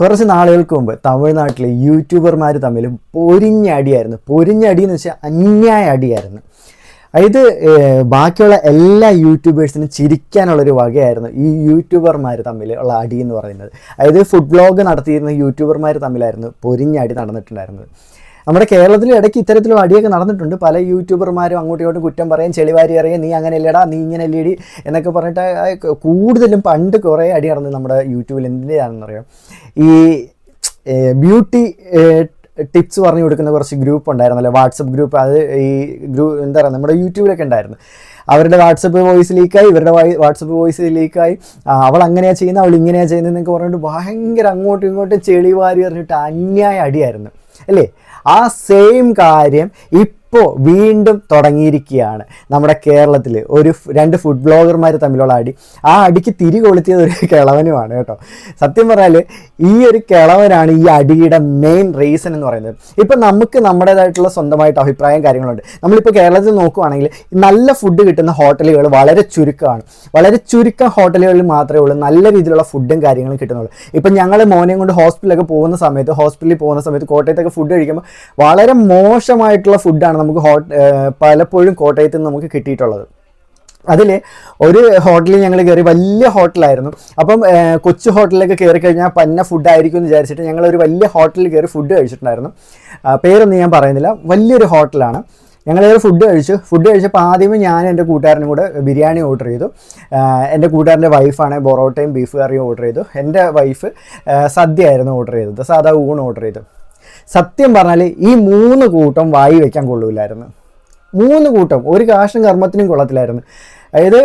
കുറച്ച് നാളുകൾക്ക് മുമ്പ് തമിഴ്നാട്ടിലെ യൂട്യൂബർമാർ തമ്മിൽ പൊരിഞ്ഞടിയായിരുന്നു പൊരിഞ്ഞടി എന്ന് വെച്ചാൽ അന്യായ അടിയായിരുന്നു. അതായത് ബാക്കിയുള്ള എല്ലാ യൂട്യൂബേഴ്സിനും ചിരിക്കാനുള്ളൊരു വകയായിരുന്നു ഈ യൂട്യൂബർമാർ തമ്മിൽ ഉള്ള അടി എന്ന് പറയുന്നത്. അതായത് ഫുഡ് ബ്ലോഗ് നടത്തിയിരുന്ന യൂട്യൂബർമാർ തമ്മിലായിരുന്നു പൊരിഞ്ഞടി നടന്നിട്ടുണ്ടായിരുന്നത്. നമ്മുടെ കേരളത്തിൽ ഇടയ്ക്ക് ഇത്തരത്തിലുള്ള അടിയൊക്കെ നടന്നിട്ടുണ്ട്. പല യൂട്യൂബർമാരും അങ്ങോട്ടും ഇങ്ങോട്ടും കുറ്റം പറയും ചെളിവാരി അറിയാം നീ അങ്ങനെ ഇല്ലടാ നീ ഇങ്ങനെ അല്ലേടി എന്നൊക്കെ പറഞ്ഞിട്ട് കൂടുതലും പണ്ട് കുറേ അടി നടന്നു നമ്മുടെ യൂട്യൂബിൽ എന്തിനാണെന്നറിയാം ഈ ബ്യൂട്ടി ടിപ്സ് പറഞ്ഞു കൊടുക്കുന്ന കുറച്ച് ഗ്രൂപ്പ് ഉണ്ടായിരുന്നല്ലോ വാട്സപ്പ് ഗ്രൂപ്പ്. അത് ഈ ഗ്രൂ എന്താ പറയുക നമ്മുടെ യൂട്യൂബിലൊക്കെ ഉണ്ടായിരുന്നു. അവരുടെ വാട്സപ്പ് വോയിസ് ലീക്കായി ഇവരുടെ വാട്സപ്പ് വോയിസ് ലീക്കായി. അവൾ അങ്ങനെയാണ് ചെയ്യുന്നത് അവൾ ഇങ്ങനെയാണ് ചെയ്യുന്നത് എന്നൊക്കെ പറഞ്ഞിട്ട് ഭയങ്കര അങ്ങോട്ടും ഇങ്ങോട്ടും ചെളി വാരി എറിഞ്ഞിട്ട് അന്യായ അടിയായിരുന്നു. അല്ലേ? ആ സെയിം കാര്യം ഇപ്പോൾ വീണ്ടും തുടങ്ങിയിരിക്കുകയാണ് നമ്മുടെ കേരളത്തിൽ ഒരു രണ്ട് ഫുഡ് ബ്ലോഗർമാർ തമ്മിലുള്ള അടി. ആ അടിക്ക് തിരി കൊളുത്തിയത് ഒരു കിളവനുമാണ് കേട്ടോ. സത്യം പറഞ്ഞാൽ ഈ ഒരു കിളവനാണ് ഈ അടിയുടെ മെയിൻ റീസൺ എന്ന് പറയുന്നത്. ഇപ്പം നമുക്ക് നമ്മുടേതായിട്ടുള്ള സ്വന്തമായിട്ട് അഭിപ്രായം കാര്യങ്ങളുണ്ട്. നമ്മളിപ്പോൾ കേരളത്തിൽ നോക്കുവാണെങ്കിൽ നല്ല ഫുഡ് കിട്ടുന്ന ഹോട്ടലുകൾ വളരെ ചുരുക്കമാണ്. വളരെ ചുരുക്കം ഹോട്ടലുകളിൽ മാത്രമേ ഉള്ളൂ നല്ല രീതിയിലുള്ള ഫുഡും കാര്യങ്ങളും കിട്ടുന്നുള്ളൂ. ഇപ്പം ഞങ്ങൾ മോനെയും കൊണ്ട് ഹോസ്പിറ്റലൊക്കെ പോകുന്ന സമയത്ത് ഹോസ്പിറ്റലിൽ പോകുന്ന സമയത്ത് കോട്ടയത്തൊക്കെ ഫുഡ് കഴിക്കുമ്പോൾ വളരെ മോശമായിട്ടുള്ള ഫുഡാണ് നമുക്ക് ഹോട്ട് പലപ്പോഴും കോട്ടയത്ത് നിന്ന് നമുക്ക് കിട്ടിയിട്ടുള്ളത്. അതിൽ ഒരു ഹോട്ടലിൽ ഞങ്ങൾ കയറി വലിയ ഹോട്ടലായിരുന്നു. അപ്പം കൊച്ചു ഹോട്ടലിലൊക്കെ കയറി കഴിഞ്ഞാൽ പന്ന ഫുഡായിരിക്കും എന്ന് വിചാരിച്ചിട്ട് ഞങ്ങൾ ഒരു വലിയ ഹോട്ടലിൽ കയറി ഫുഡ് കഴിച്ചിട്ടുണ്ടായിരുന്നു. പേരൊന്നും ഞാൻ പറയുന്നില്ല. വലിയൊരു ഹോട്ടലാണ്. ഞങ്ങൾ ഫുഡ് കഴിച്ചു. ഫുഡ് കഴിച്ചപ്പോൾ ആദ്യമേ ഞാൻ എന്റെ കൂട്ടുകാരനും കൂടെ ബിരിയാണി ഓർഡർ ചെയ്തു. എന്റെ കൂട്ടുകാരന്റെ വൈഫാണ് ബൊറോട്ടയും ബീഫ് കറിയും ഓർഡർ ചെയ്തു. എന്റെ വൈഫ് സദ്യ ആയിരുന്നു ഓർഡർ ചെയ്തത്. സാധാ ഊണ് ഓർഡർ ചെയ്തു. സത്യം പറഞ്ഞാൽ ഈ മൂന്ന് കൂട്ടം വായി വയ്ക്കാൻ കൊള്ളൂലായിരുന്നു. മൂന്ന് കൂട്ടം ഒരു കാശും കർമ്മത്തിനും കൊള്ളത്തിലായിരുന്നു അതായത്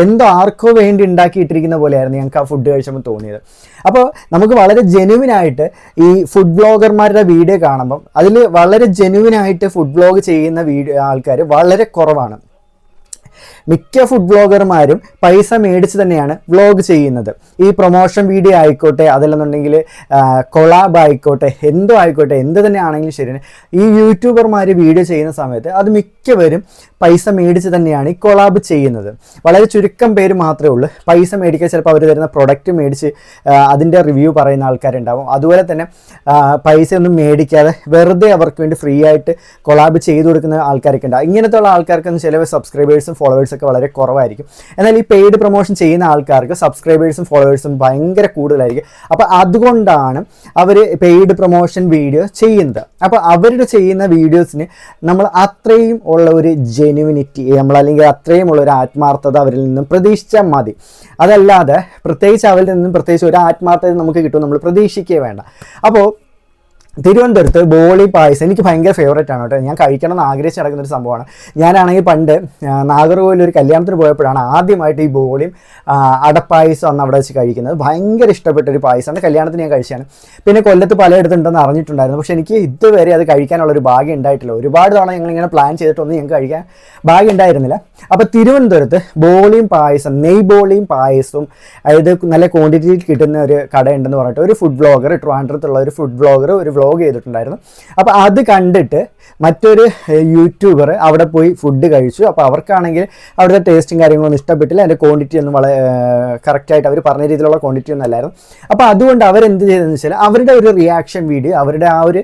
എന്തോ ആർക്കോ വേണ്ടി ഉണ്ടാക്കിയിട്ടിരിക്കുന്ന പോലെയായിരുന്നു ഞങ്ങൾക്ക് ആ ഫുഡ് കഴിച്ചപ്പോൾ തോന്നിയത്. അപ്പോൾ നമുക്ക് വളരെ ജെനുവിനായിട്ട് ഈ ഫുഡ് ബ്ലോഗർമാരുടെ വീഡിയോ കാണുമ്പം അതിൽ വളരെ ജെനുവിനായിട്ട് ഫുഡ് ബ്ലോഗ് ചെയ്യുന്ന വീഡിയോ ആൾക്കാർ വളരെ കുറവാണ്. മിക്ക ഫുഡ് ബ്ലോഗർമാരും പൈസ മേടിച്ച് തന്നെയാണ് വ്ളോഗ് ചെയ്യുന്നത്. ഈ പ്രൊമോഷൻ വീഡിയോ ആയിക്കോട്ടെ അതല്ലെന്നുണ്ടെങ്കിൽ കൊളാബ് ആയിക്കോട്ടെ എന്തോ ആയിക്കോട്ടെ എന്ത് തന്നെ ആണെങ്കിലും ശരി ഈ യൂട്യൂബർമാർ വീഡിയോ ചെയ്യുന്ന സമയത്ത് അത് മിക്കവരും പൈസ മേടിച്ച് തന്നെയാണ് ഈ കൊളാബ് ചെയ്യുന്നത്. വളരെ ചുരുക്കം പേര് മാത്രമേ ഉള്ളൂ. പൈസ മേടിക്കാൻ ചിലപ്പോൾ അവർ തരുന്ന പ്രൊഡക്റ്റ് മേടിച്ച് അതിന്റെ റിവ്യൂ പറയുന്ന ആൾക്കാരുണ്ടാവും. അതുപോലെ തന്നെ പൈസ ഒന്നും മേടിക്കാതെ വെറുതെ അവർക്ക് വേണ്ടി ഫ്രീ ആയിട്ട് കൊളാബ് ചെയ്തു കൊടുക്കുന്ന ആൾക്കാരൊക്കെ ഉണ്ടാവും. ഇങ്ങനത്തെ ഉള്ള ആൾക്കാർക്കൊന്നും ചില സബ്സ്ക്രൈബേഴ്സും ഫോളോവേഴ്സും ഒക്കെ വളരെ കുറവായിരിക്കും. എന്നാൽ ഈ പെയ്ഡ് പ്രൊമോഷൻ ചെയ്യുന്ന ആൾക്കാർക്ക് സബ്സ്ക്രൈബേഴ്സും ഫോളോവേഴ്സും ഭയങ്കര കൂടുതലായിരിക്കും. അപ്പോൾ അതുകൊണ്ടാണ് അവർ പെയ്ഡ് പ്രൊമോഷൻ വീഡിയോ ചെയ്യുന്നത്. അപ്പോൾ അവരുടെ ചെയ്യുന്ന വീഡിയോസിന് നമ്മൾ അത്രയും ഉള്ള ഒരു ജെനുവിനിറ്റി നമ്മൾ അല്ലെങ്കിൽ അത്രയും ഉള്ള ഒരു ആത്മാർത്ഥത അവരിൽ നിന്നും പ്രതീക്ഷിച്ചാൽ മതി. അതല്ലാതെ പ്രത്യേകിച്ച് അവരിൽ നിന്നും പ്രത്യേകിച്ച് ഒരു ആത്മാർത്ഥത നമുക്ക് കിട്ടും നമ്മൾ പ്രതീക്ഷിക്കുകയേ വേണ്ട. അപ്പോൾ തിരുവനന്തപുരത്ത് ബോളി പായസം. എനിക്ക് ഭയങ്കര ഫേവറേറ്റ് ആണ് കേട്ടോ. ഞാൻ കഴിക്കണം എന്ന് ആഗ്രഹിച്ച് നടക്കുന്ന ഒരു സംഭവമാണ്. ഞാനാണെങ്കിൽ പണ്ട് നാഗർകോവിൽ ഒരു കല്യാണത്തിന് പോയപ്പോഴാണ് ആദ്യമായിട്ട് ഈ ബോളിയും അടപ്പായസം അന്ന് അവിടെ വെച്ച് കഴിക്കുന്നത്. ഭയങ്കര ഇഷ്ടപ്പെട്ട ഒരു പായസമാണ്. കല്യാണത്തിന് ഞാൻ കഴിച്ചാണ് പിന്നെ കൊല്ലത്ത് പലയിടത്തുണ്ടെന്ന് അറിഞ്ഞിട്ടുണ്ടായിരുന്നു. പക്ഷേ എനിക്ക് ഇതുവരെ അത് കഴിക്കാനുള്ള ഒരു ഭാഗ്യം ഉണ്ടായിട്ടില്ല. ഒരുപാട് തവണ ഞങ്ങളിങ്ങനെ പ്ലാൻ ചെയ്തിട്ടൊന്നും ഞങ്ങൾക്ക് കഴിക്കാൻ ഭാഗ്യം ഉണ്ടായിരുന്നില്ല. അപ്പോൾ തിരുവനന്തപുരത്ത് ബോളിയും പായസം നെയ് ബോളിയും പായസവും അതായത് നല്ല ക്വാണ്ടിറ്റിയിൽ കിട്ടുന്ന ഒരു കടയുണ്ടെന്ന് പറഞ്ഞിട്ട് ഒരു ഫുഡ് ബ്ലോഗർ ട്രിവാൻഡ്രത്തുള്ള ഒരു ഫുഡ് ബ്ലോഗർ ഒരു വ്ളോഗ് ചെയ്തിട്ടുണ്ടായിരുന്നു. അപ്പോൾ അത് കണ്ടിട്ട് മറ്റൊരു യൂട്യൂബർ അവിടെ പോയി ഫുഡ് കഴിച്ചു. അപ്പോൾ അവർക്കാണെങ്കിൽ അവിടുത്തെ ടേസ്റ്റും കാര്യങ്ങളൊന്നും ഇഷ്ടപ്പെട്ടില്ല. അതിന്റെ ക്വാണ്ടിറ്റി ഒന്നും വളരെ കറക്റ്റായിട്ട് അവർ പറഞ്ഞ രീതിയിലുള്ള ക്വാണ്ടിറ്റി ഒന്നും അല്ലായിരുന്നു. അപ്പോൾ അതുകൊണ്ട് അവരെന്ത് ചെയ്തതെന്ന് വെച്ചാൽ അവരുടെ ഒരു റിയാക്ഷൻ വീഡിയോ അവരുടെ ആ ഒരു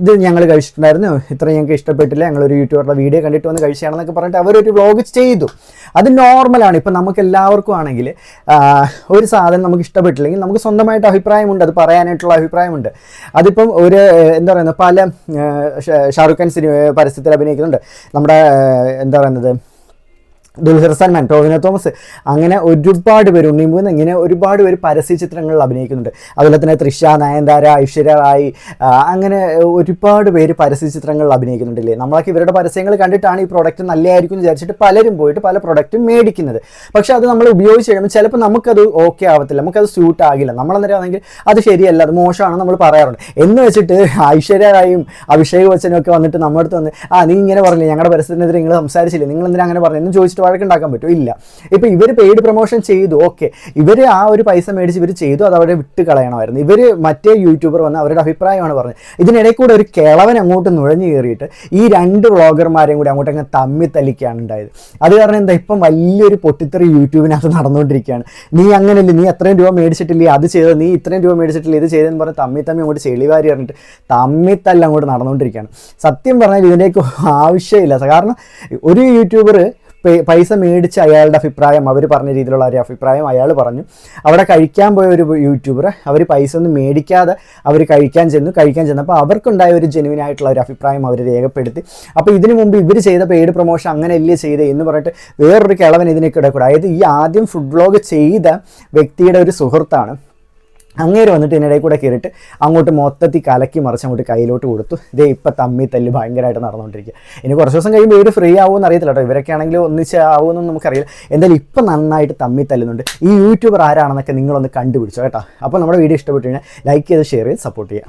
ഇത് ഞങ്ങൾ കഴിച്ചിട്ടുണ്ടായിരുന്നു. ഇത്ര ഞങ്ങൾക്ക് ഇഷ്ടപ്പെട്ടില്ല. ഞങ്ങളൊരു യൂട്യൂബറുടെ വീഡിയോ കണ്ടിട്ട് വന്ന് കഴിച്ചാണെന്നൊക്കെ പറഞ്ഞിട്ട് അവരൊരു വ്ളോഗ് ചെയ്തു. അത് നോർമലാണ് ഇപ്പം നമുക്ക് എല്ലാവർക്കും ആണെങ്കിൽ ഒരു സാധനം നമുക്ക് ഇഷ്ടപ്പെട്ടില്ലെങ്കിൽ നമുക്ക് സ്വന്തമായിട്ട് അഭിപ്രായമുണ്ട്. അത് പറയാനായിട്ടുള്ള അഭിപ്രായമുണ്ട്. അതിപ്പം ഒരു എന്താ പറയുന്നത് പല ഷാറുഖ് ഖാൻ സിനിമ പരസ്യത്തിൽ അഭിനയിക്കുന്നുണ്ട്. നമ്മുടെ എന്താ പറയുന്നത് ദുൽഖർ സൽമാൻ ടോവിനോ തോമസ് അങ്ങനെ ഒരുപാട് പേര് ഉണ്ണിമൂന്ന് ഇങ്ങനെ ഒരുപാട് പേര് പരസ്യ ചിത്രങ്ങളിൽ അഭിനയിക്കുന്നുണ്ട്. അതുപോലെ തന്നെ തൃഷ നയൻതാര ഐശ്വര്യ റായി അങ്ങനെ ഒരുപാട് പേര് പരസ്യ ചിത്രങ്ങളിൽ അഭിനയിക്കുന്നുണ്ടല്ലേ നമ്മളൊക്കെ ഇവരുടെ പരസ്യങ്ങൾ കണ്ടിട്ടാണ് ഈ പ്രോഡക്റ്റ് നല്ലതായിരിക്കും എന്ന് വിചാരിച്ചിട്ട് പലരും പോയിട്ട് പല പ്രോഡക്റ്റും മേടിക്കുന്നത്. പക്ഷെ അത് നമ്മൾ ഉപയോഗിച്ച് കഴിയുമ്പോൾ ചിലപ്പോൾ നമുക്കത് ഓക്കെ ആവത്തില്ല നമുക്കത് സ്യൂട്ട് ആകില്ല. നമ്മളന്നേരം ആണെങ്കിൽ അത് ശരിയല്ല അത് മോശമാണ് നമ്മൾ പറയാറുണ്ട്. എന്ന് വെച്ചിട്ട് ഐശ്വര്യ റായും അഭിഷേക് ബച്ചനും ഒക്കെ വന്നിട്ട് നമ്മുടെ അടുത്ത് വന്ന് ആ നീ ഇങ്ങനെ പറഞ്ഞില്ലേ ഞങ്ങളുടെ പരസ്യത്തിനെതിരെ നിങ്ങൾ സംസാരിച്ചില്ലേ നിങ്ങൾ എന്തിനാ അങ്ങനെ പറഞ്ഞു? എന്ന് ചോദിച്ചിട്ട് വഴക്കുണ്ടാക്കാൻ പറ്റും ഇല്ല. ഇപ്പോൾ ഇവർ പെയ്ഡ് പ്രൊമോഷൻ ചെയ്തു ഓക്കെ ഇവർ ആ ഒരു പൈസ മേടിച്ച് ഇവർ ചെയ്തു അത് അവിടെ വിട്ട് കളയണമായിരുന്നു. ഇവർ മറ്റേ യൂട്യൂബർ വന്ന് അവരുടെ അഭിപ്രായമാണ് പറഞ്ഞത്. ഇതിനിടയിൽ കൂടെ ഒരു കിളവൻ അങ്ങോട്ട് നുഴഞ്ഞു കയറിയിട്ട് ഈ രണ്ട് വ്ളോഗർമാരെയും കൂടി അങ്ങോട്ട് അങ്ങ് തമ്മി തല്ലിക്കുകയാണ് ഉണ്ടായത്. അത് കാരണം എന്താ ഇപ്പം വലിയൊരു പൊട്ടിത്തെറി യൂട്യൂബിനകത്ത് നടന്നുകൊണ്ടിരിക്കുകയാണ്. നീ അങ്ങനെയല്ലേ നീ അത്രയും രൂപ മേടിച്ചിട്ടില്ലേ അത് ചെയ്തത് നീ ഇത്രയും രൂപ മേടിച്ചിട്ടില്ലേ ഇത് ചെയ്തെന്ന് പറഞ്ഞ് തമ്മി തമ്മി അങ്ങോട്ട് ചെളിവാരി പറഞ്ഞിട്ട് തമ്മി തല്ല അങ്ങോട്ട് നടന്നുകൊണ്ടിരിക്കുകയാണ്. സത്യം പറഞ്ഞാൽ ഇതിനേക്ക് ആവശ്യമില്ല. കാരണം ഒരു യൂട്യൂബർ പൈസ മേടിച്ച് അയാളുടെ അഭിപ്രായം അവർ പറഞ്ഞ രീതിയിലുള്ള ഒരു അഭിപ്രായം അയാൾ പറഞ്ഞു. അവിടെ കഴിക്കാൻ പോയ ഒരു യൂട്യൂബർ അവർ പൈസ ഒന്നും മേടിക്കാതെ അവർ കഴിക്കാൻ ചെന്നു. കഴിക്കാൻ ചെന്നപ്പോൾ അവർക്കുണ്ടായ ഒരു ജെനുവിൻ ആയിട്ടുള്ള ഒരു അഭിപ്രായം അവർ രേഖപ്പെടുത്തി. അപ്പോൾ ഇതിനു മുമ്പ് ഇവർ ചെയ്ത പെയ്ഡ് പ്രൊമോഷൻ അങ്ങനെയല്ലേ ചെയ്ത് എന്ന് പറഞ്ഞിട്ട് വേറൊരു കിളവൻ ഇതിനൊക്കെ കൂടെ അതായത് ഈ ആദ്യം ഫുഡ് വ്ളോഗ് ചെയ്ത വ്യക്തിയുടെ ഒരു സുഹൃത്താണ് അങ്ങേര് വന്നിട്ട് ഇതിനിടയിൽ കൂടെ കയറിയിട്ട് അങ്ങോട്ട് മൊത്തത്തിൽ കലക്കി മറിച്ച് അങ്ങോട്ട് കയ്യിലോട്ട് കൊടുത്തു. ഇതേ ഇപ്പം തമ്മി തല്ല് ഭയങ്കരമായിട്ട് നടന്നുകൊണ്ടിരിക്കുക ഇനി കുറച്ച് ദിവസം കഴിയുമ്പോൾ ഇവർ ഫ്രീ ആവുമെന്ന് അറിയത്തില്ല കേട്ടോ. ഇവരൊക്കെ ആണെങ്കിൽ ഒന്നിച്ച് ആവുമെന്നൊന്നും നമുക്കറിയില്ല. എന്തായാലും ഇപ്പം നന്നായിട്ട് തമ്മി തല്ലുന്നുണ്ട്. ഈ യൂട്യൂബർ ആരാണെന്നൊക്കെ നിങ്ങളൊന്ന് കണ്ടുപിടിച്ചോ കേട്ടോ. അപ്പോൾ നമ്മുടെ വീഡിയോ ഇഷ്ടപ്പെട്ടു കഴിഞ്ഞാൽ ലൈക്ക് ചെയ്ത് ഷെയർ ചെയ്ത് സപ്പോർട്ട് ചെയ്യുക